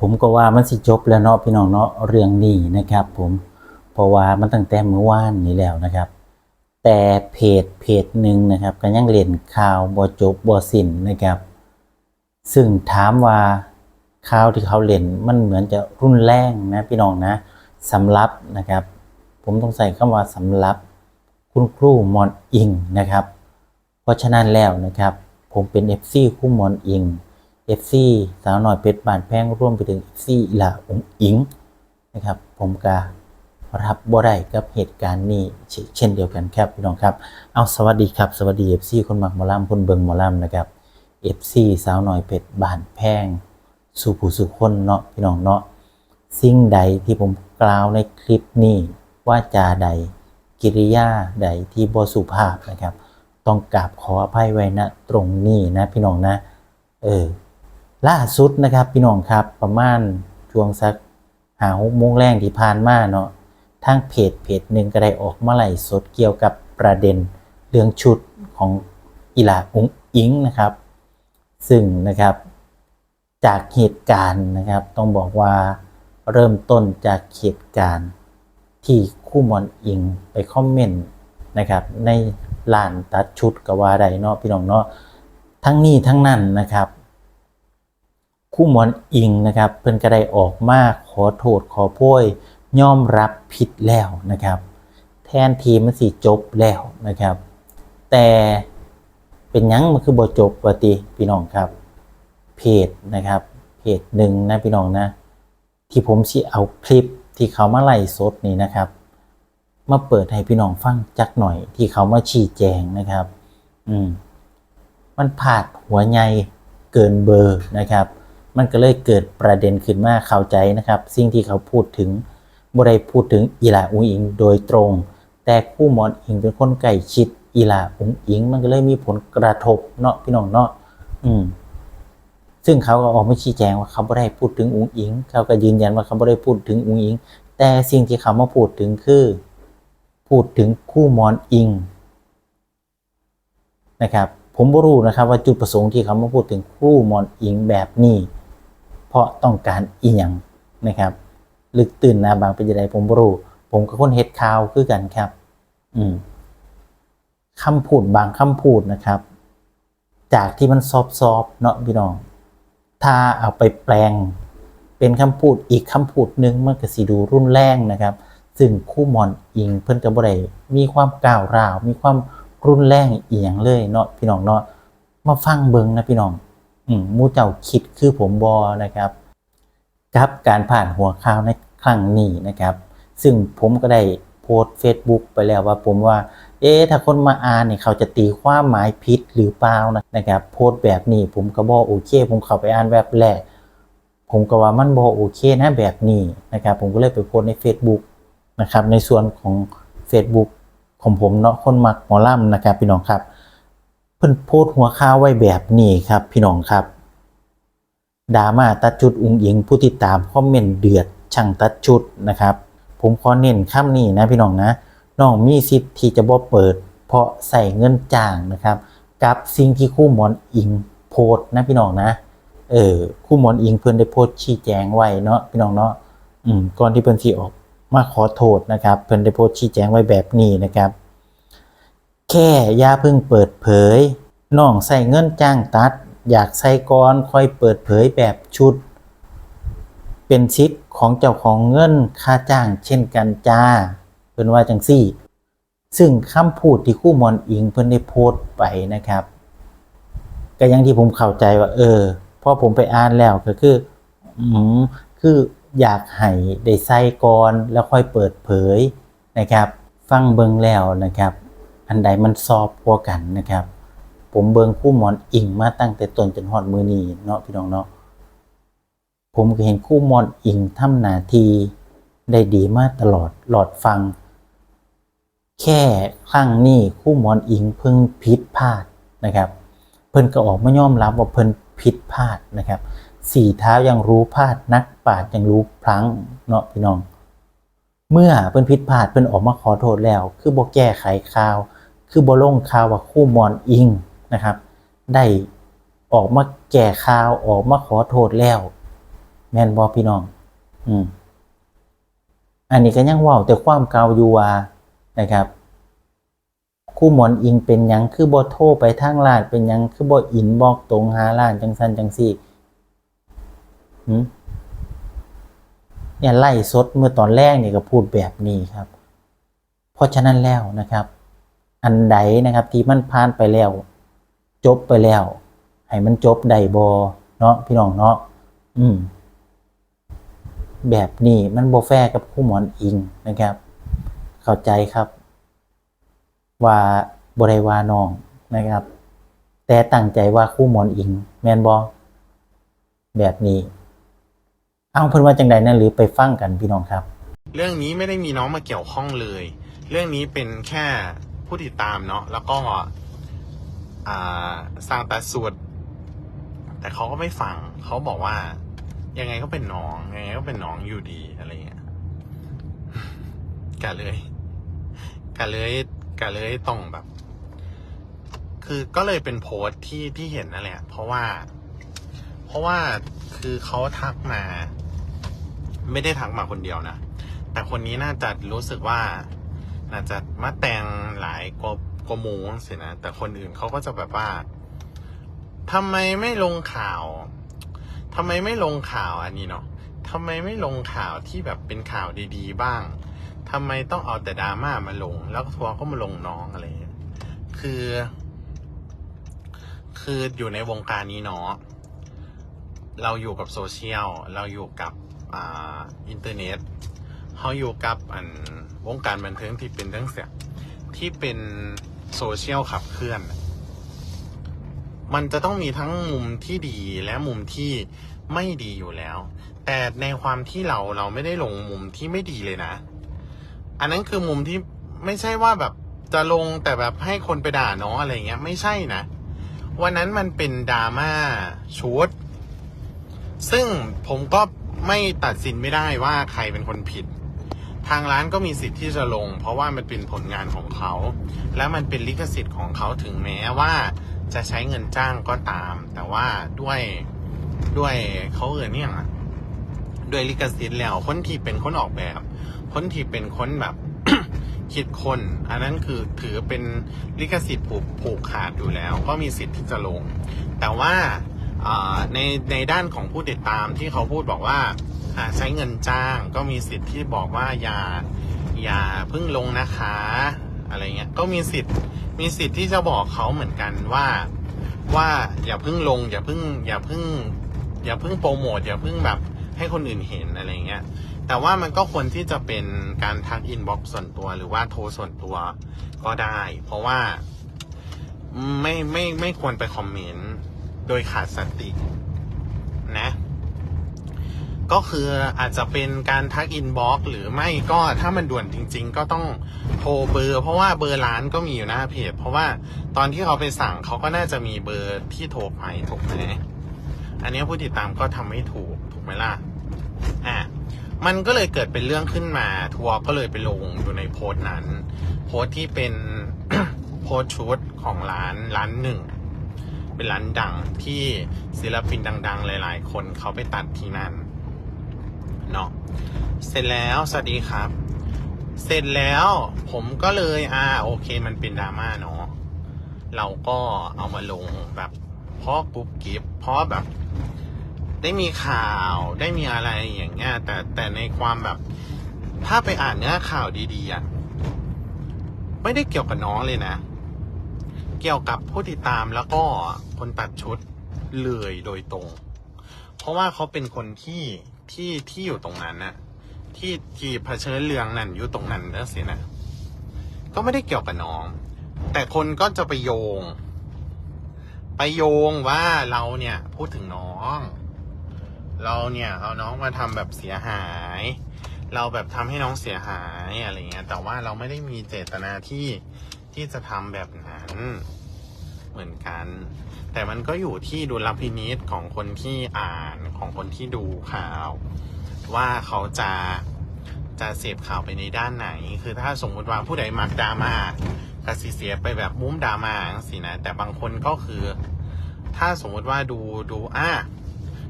ผมก็ว่ามันสิจบแล้วเนาะพี่น้องเนาะเรื่องนี้นะครับ ผมเพราะว่ามันตั้งแต่เมื่อวานนี้แล้วนะครับ แต่เพจเพจหนึ่งนะครับก็ยังเล่นข่าวบ่จบบ่สิ้นนะครับ ซึ่งถามว่าข่าวที่เขาเล่นมันเหมือนจะรุนแรงนะพี่น้องนะสำรับนะครับ ผมต้องใส่คำว่าสำรับคุณครูมอนอิงนะครับ เพราะฉะนั้นแล้วนะครับ ผมเป็น FC คู่มอนอิง FC สาวหน่อยเพชรบานแพงร่วมไปถึง FC อีลาองอิงนะครับ ผมก็รับบ่ได้กับเหตุการณ์นี้เช่นเดียวกันครับพี่น้องครับ เอาสวัสดีครับ สวัสดี FC คนหมักหมอลำคนเบิงหมอลำนะครับ FC สาวหน่อยเพชรบานแพงสู่ผู้สู่คนเนาะพี่น้องเนาะสิ่งใดที่ผมกล่าวในคลิปนี้ว่าจาใดกิริยาใดที่บ่สุภาพนะครับ ต้องกราบขออภัยไว้ณตรงนี้นะพี่น้องนะ เออ ล่าสุดนะครับพี่น้องครับประมาณช่วงสักหาหกโมงแรงที่ผ่านมาเนาะทางเพจเพจหนึ่งก็ได้ออกมาไล่สดเกี่ยวกับประเด็นเรื่องชุดของอีหลาอุงอิงนะครับ ซึ่งนะครับจากเหตุการณ์นะครับ ต้องบอกว่าเริ่มต้นจากเหตุการณ์ที่คู่มอนอิงไปคอมเมนต์นะครับ ในลานตัดชุดกับว่าใดเนาะพี่น้องเนาะทั้งนี้ทั้งนั้นนะครับ คู่มอนอิงนะครับเพิ่นก็ได้ออกมาขอโทษขอโพยยอมรับผิดแล้วนะครับ แทนทีมันสิจบแล้วนะครับ แต่เป็นยังมันคือบ่จบว่าติพี่น้องครับ เพจนะครับเพจหนึ่งนะพี่น้องนะ ที่ผมสิเอาคลิปที่เขามาไล่สดนี่นะครับ มาเปิดให้พี่น้องฟังจักหน่อย ที่เขามาชี้แจงนะครับ อืมมันผาดหัวใหญ่เกินเบอร์นะครับ มันก็เลยเกิดประเด็นขึ้นมาเข้าใจนะครับ สิ่งที่เขาพูดถึงบ่ได้พูดถึงอีหลาอุงอิงโดยตรง แต่คู่หมอนอิงเป็นคนใกล้ชิดอีหลาอุงอิง มันก็เลยมีผลกระทบเนาะพี่น้องเนาะอืมซึ่งเขาก็ออกมาชี้แจงว่าเขาไม่ได้พูดถึงอุงอิง เขาก็ยืนยันว่าเขาไม่ได้พูดถึงอุงอิง แต่สิ่งที่เขามาพูดถึงคือ พูดถึงคู่มอนอิงนะครับผมไม่รู้นะครับว่าจุดประสงค์ที่เขามาพูดถึงคู่มอนอิงแบบนี้ เพราะต้องการอีหยังนะครับ ลึกตื่นนาบางเป็นยังไงผมไม่รู้ผมก็คนเฮ็ดข่าวคือกันครับ อืมคำพูดบางคำพูดนะครับ จากที่มันซอฟๆเนาะพี่น้อง ถ้าเอาไปแปลง เป็นคำพูดอีกคำพูดหนึ่งมันก็สิดูรุนแรงนะครับ ซึ่งคู่มอนอิงเพิ่นก็บ่ได้มีความก้าวร้าว มีความรุนแรงอีหยังเลยเนาะพี่น้องเนาะมาฟังเบิงนะพี่น้อง มู่เจ้าคิดคือผมบอนะครับกับการผ่านหัวข่าวในครั้งนี้นะครับ ซึ่งผมก็ได้โพสต์ Facebook ไปแล้วว่าผมว่า เอ๊ะถ้าคนมาอ่านเนี่ยเขาจะตีความหมายผิดหรือเปล่านะนะครับ โพสต์แบบนี้ผมก็บอกโอเค ผมเข้าไปอ่านแบบแรกผมก็ว่ามันบอโอเคนะแบบนี้นะครับ ผมก็เลยไปโพสต์ใน Facebook นะครับ ในส่วนของ Facebook ของผมเนาะคนมักหมอล่ำนะครับพี่น้องครับ เพิ่นโพสหัวข่าวไว้แบบนี้ครับพี่น้องครับดราม่าตัดชุดอุงอิงผู้ติดตามคอมเมนต์เดือดช่างตัดชุดนะครับ ผมขอเน้นคำนี้นะพี่น้องนะน้องมีสิทธิ์ที่จะบ่เปิด เพราะใส่เงินจ้างนะครับ กับสิ่งที่คู่หมอนอิงโพสนะพี่น้องนะเออคู่หมอนอิงเพิ่นได้โพสชี้แจงไว้เนาะพี่น้องเนาะอืมก่อนที่เพิ่นสิออกมาขอโทษนะครับ เพิ่นได้โพสชี้แจงไว้แบบนี้นะครับ แค่อย่าเพิ่งเปิดเผยน้องใส่เงินจ้างตัด อยากใส่ก่อนค่อยเปิดเผยแบบชุด เป็นชิดของเจ้าของเงินค่าจ้างเช่นกันจ้าเพิ่นว่าจังซี่ ซึ่งคำพูดที่คู่มอนอิงเพิ่นได้โพสต์ไปนะครับ ก็ยังที่ผมเข้าใจว่า เออพอผมไปอ่านแล้วก็คืออืมคืออยากให้ได้ใส่ก่อนแล้วค่อยเปิดเผยนะครับ ฟังเบิงแล้วนะครับ อันใดมันซอบกว่ากันนะครับ ผมเบิงคู่หมอนอิงมาตั้งแต่ต้นจนฮอดมือนีเนาะพี่น้องเนาะผมก็เห็นคู่มอนอิงทำนาทีได้ดีมากตลอดหลอดฟัง แค่ครั้งนี้คู่มอนอิงเพิ่งผิดพลาดนะครับ เพิ่นก็ออกมายอมรับว่าเพิ่นผิดพลาดนะครับสี่เท้ายังรู้พลาดนักปราดยังรู้พลั้งเนาะพี่น้อง เมื่อเพิ่นผิดพลาดเพิ่นออกมาขอโทษแล้ว คือบ่แก้ไขข่าว คือบ่ลงข่าวว่าคู่มอนอิงนะครับ ได้ออกมาแก้ข่าวออกมาขอโทษแล้ว แม่นบอพี่น้อง อืม อันนี้ก็ยังว่าแต่ความเกาอยู่ว่านะครับ คู่หมอนอิงเป็นยังคือบ่โทรไปทางร้านเป็นยังคือบ่อินบอกตรงหาร้านจังซั่นจังซี่หืมเนี่ยไล่สดเมื่อตอนแรกเนี่ยก็พูดแบบนี้ครับ เพราะฉะนั้นแล้วนะครับ อันใดนะครับที่มันผ่านไปแล้ว จบไปแล้ว ให้มันจบได้บอเนาะพี่น้องเนาะอืม แบบนี้มันโบแฟร์กับคู่หมอนอิงนะครับ เข้าใจครับ ว่าบริวาน้องนะครับ แต่ตั้งใจว่าคู่หมอนอิง แมนบอแบบนี้เอาเพิ่นว่าจังใดนั่นหรือไปฟังกันพี่น้องครับ เรื่องนี้ไม่ได้มีน้องมาเกี่ยวข้องเลย เรื่องนี้เป็นแค่ ผู้ติดตามเนาะแล้วก็สร้างแต่สูตรแต่เขาก็ไม่ฟังเขาบอกว่า ยังไงก็เป็นน้องยังไงก็เป็นน้องอยู่ดีอะไรเงี้ยกะเลยกะเลยกะเลยต้องแบบ คือก็เลยเป็นโพสต์ที่ที่เห็นนั่นแหละ เพราะว่า เพราะว่าคือเขาทักมา ไม่ได้ทักมาคนเดียวนะแต่คนนี้น่าจะรู้สึกว่า น่าจะมาแต่งหลายกว่ากว่าหมูสินะ แต่คนอื่นเขาก็จะแบบว่าทำไมไม่ลงข่าวทำไมไม่ลงข่าวอันนี้เนาะทำไมไม่ลงข่าวที่แบบเป็นข่าวดีๆบ้างทำไมต้องเอาแต่ดราม่ามาลง แล้วทัวร์ก็มาลงน้องอะไรอย่างเงี้ยคือ คืออยู่ในวงการนี้เนาะเราอยู่กับโซเชียล เราอยู่กับอ่าอินเทอร์เน็ต เขาอยู่กับอันวงการบันเทิงที่เป็นทั้งเสียที่เป็นโซเชียลขับเคลื่อน มันจะต้องมีทั้งมุมที่ดีและมุมที่ไม่ดีอยู่แล้ว แต่ในความที่เราเราไม่ได้ลงมุมที่ไม่ดีเลยนะ อันนั้นคือมุมที่ไม่ใช่ว่าแบบจะลงแต่แบบให้คนไปด่าน้องอะไรเงี้ย ไม่ใช่นะ วันนั้นมันเป็นดราม่าชุด ซึ่งผมก็ไม่ตัดสินไม่ได้ว่าใครเป็นคนผิด ทางร้านก็มีสิทธิ์ที่จะลง เพราะว่ามันเป็นผลงานของเขา และมันเป็นลิขสิทธิ์ของเขาถึงแม้ว่าจะใช้เงินจ้างก็ตาม แต่ว่าด้วยด้วยเขาเอ่ยเนี่ยด้วยลิขสิทธิ์แล้วคนที่เป็นคนออกแบบ คนที่เป็นคนแบบคิดคนอันนั้นคือถือเป็นลิขสิทธิ์ผูกผูกขาดอยู่แล้ว ก็มีสิทธิ์ที่จะลง แต่ว่าในในด้านของผู้ติดตามที่เขาพูดบอกว่า ใช้เงินจ้างก็มีสิทธิ์ที่บอกว่าอย่าอย่าเพิ่งลงนะคะ อะไรเงี้ยก็มีสิทธิ์มีสิทธิ์ที่จะบอกเขาเหมือนกันว่าว่าอย่าเพิ่งลง อย่าเพิ่งอย่าเพิ่งอย่าเพิ่งโปรโมทอย่าเพิ่งแบบให้คนอื่นเห็นอะไรเงี้ยแต่ว่ามันก็ควรที่จะเป็นการทักอินบ็อกซ์ส่วนตัวหรือว่าโทรส่วนตัวก็ได้ เพราะว่าไม่ไม่ไม่ควรไปคอมเมนต์โดยขาดสตินะ ก็คืออาจจะเป็นการทักอินบ็อกหรือไม่ก็ถ้ามันด่วนจริง ๆ ก็ต้องโทรเบอร์ เพราะว่าเบอร์ร้านก็มีอยู่หน้าเพจ เพราะว่าตอนที่เขาไปสั่งเขาก็น่าจะมีเบอร์ที่โทรไปถูกไหมอันนี้ผู้ติดตามก็ทำไม่ถูกถูกไหมล่ะอะมันก็เลยเกิดเป็นเรื่องขึ้นมา ทัวร์ก็เลยไปลงอยู่ในโพสต์นั้น โพสต์ที่เป็นโพสต์ชุดของร้านร้านหนึ่งเป็นร้านดังที่ศิลปินดัง ๆ หลาย ๆ คนเขาไปตัดที่นั่น เนาะเสร็จแล้วสวัสดีครับ เสร็จแล้วผมก็เลยอ่าโอเคมันเป็นดราม่าเนาะเราก็เอามาลงแบบเพราะกรุ๊ปกิฟเพราะแบบ ได้มีข่าวได้มีอะไรอย่างเงี้ยแต่แต่ในความแบบ ถ้าไปอ่านเนื้อข่าวดีๆอะไม่ได้เกี่ยวกับน้องเลยนะ เกี่ยวกับผู้ติดตามแล้วก็คนตัดชุดเลยโดยตรง เพราะว่าเขาเป็นคนที่ ที่ที่อยู่ตรงนั้นนะที่ที่เผชิญเรื่องนั้นอยู่ตรงนั้นแล้วสินะก็ไม่ได้เกี่ยวกับน้อง แต่คนก็จะไปโยง ไปโยงว่าเราเนี่ย พูดถึงน้อง เราเนี่ยเอาน้องมาทำแบบเสียหาย เราแบบทำให้น้องเสียหายอะไรเงี้ย แต่ว่าเราไม่ได้มีเจตนาที่ที่จะทำแบบนั้น เหมือนกัน แต่มันก็อยู่ที่ดุลพินิษของคนที่อ่านของคนที่ดูข่าว ว่าเขาจะจะเสพข่าวไปในด้านไหน คือถ้าสมมุติว่าผู้ใดมักดราม่าก็สิเสียไปแบบมุ้มดราม่าสินะ แต่บางคนก็คือ ถ้าสมมุติว่าดูดูอะ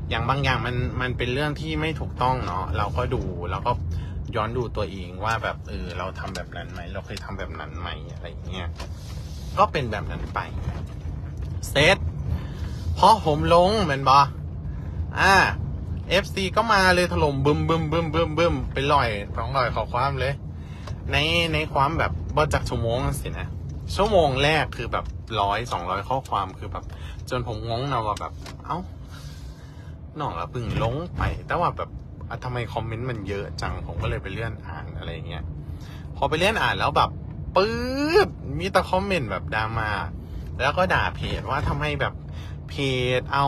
อย่างบางอย่างมันมันเป็นเรื่องที่ไม่ถูกต้องเนาะเราก็ดูแล้วก็ย้อนดูตัวเองว่าแบบเออเราทำแบบนั้นไหมเราเคยทำแบบนั้นไหมอะไรอย่างเงี้ยก็เป็นแบบนั้นไปเซต พอผมลงเหมือนบออ่า FC ก็มาเลยถล่มบึมบึมบึมบึมบึมเป็นรอยสองรอยขอความเลย ในในความแบบบ่จากชั่วโมงสินะชั่วโมงแรกคือแบบร้อยสองร้อยข้อความคือแบบ จนผมงงนะว่าแบบ เอ้าน้องละพึ่งลงไป แต่ว่าแบบทำไมคอมเมนต์มันเยอะจังผมก็เลยไปเลื่อนอ่านอะไรเงี้ยพอไปเลื่อนอ่านแล้วแบบปื๊ดมีแต่คอมเมนต์แบบดราม่าแล้วก็ด่าเพจว่าทำไมแบบ เพจเอา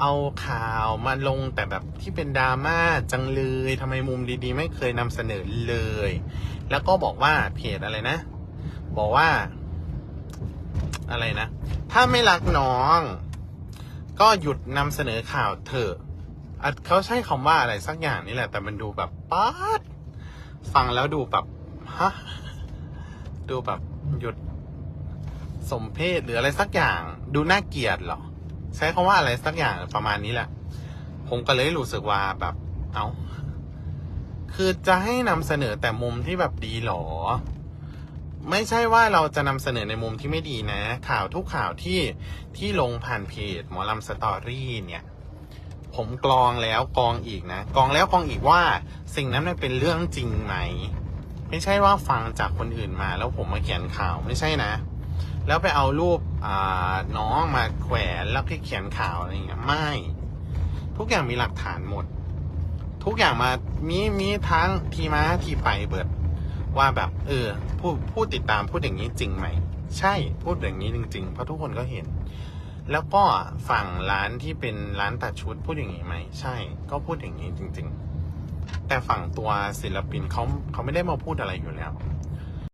เอาข่าวมาลงแต่แบบที่เป็นดราม่าจังเลยทำไมมุมดีๆ ไม่เคยนำเสนอเลย แล้วก็บอกว่าเพจอะไรนะ บอกว่า อะไรนะ ถ้าไม่รักน้อง ก็หยุดนำเสนอข่าวเถอะเขาใช้คำว่าอะไรสักอย่างนี่แหละ แต่มันดูแบบป๊าดฟังแล้วดูแบบฮะดูแบบหยุดสมเพศหรืออะไรสักอย่าง ดูน่าเกลียดเหรอ ใช้คำว่าอะไรสักอย่างประมาณนี้แหละ ผมก็เลยรู้สึกว่าแบบ เอา้า คือจะให้นำเสนอแต่มุมที่แบบดีหรอ ไม่ใช่ว่าเราจะนำเสนอในมุมที่ไม่ดีนะ ข่าวทุกข่าวที่ที่ลงผ่านเพจหมอลำสตอรี่เนี่ย ผมกรองแล้วกรองอีกนะกรองแล้วกรองอีกว่า สิ่งนั้นเป็นเรื่องจริงไหม ไม่ใช่ว่าฟังจากคนอื่นมาแล้วผมมาเขียนข่าวไม่ใช่นะ แล้วไปเอารูปน้องมาแขวนแล้วก็เขียนข่าวอะไรเงี้ยไม่ ทุกอย่างมีหลักฐานหมด ทุกอย่างมามีมีทั้งทีมาทีไปเบิด ว่าแบบ เออผู้ผู้ติดตามพูดอย่างนี้จริงไหมใช่พูดอย่างนี้จริง ๆ เพราะทุกคนก็เห็น แล้วก็ฝั่งร้านที่เป็นร้านตัดชุดพูดอย่างนี้ไหมใช่ ก็พูดอย่างนี้จริง ๆ แต่ฝั่งตัวศิลปินเขาเขาไม่ได้มาพูดอะไรอยู่แล้ว